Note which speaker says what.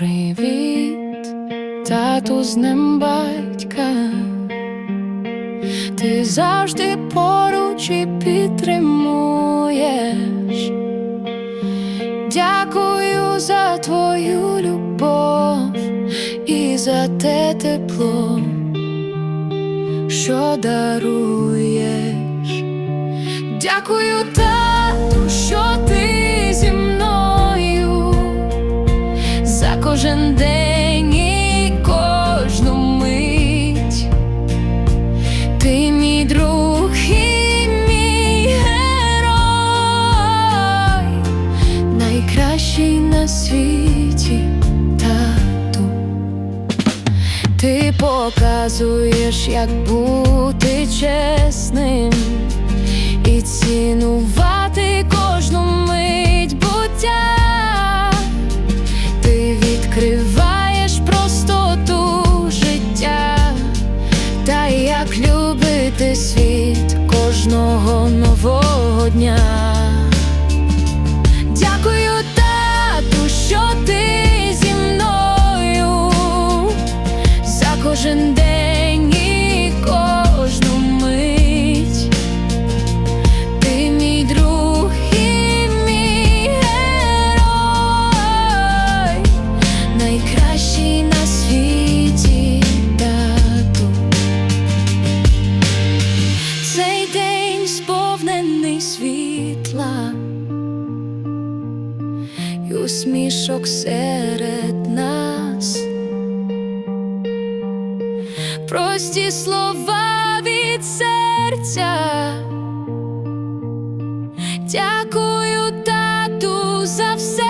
Speaker 1: Привіт, тату з ним батька. Ти завжди поруч і підтримуєш. Дякую за твою любов і за те тепло, що даруєш. Дякую, тату, що мій друг і мій світі тату. Ти показуєш, як бути чесним і цінувати любити світ кожного нового дня. Смішок серед нас, прості слова від серця, дякую тату за все.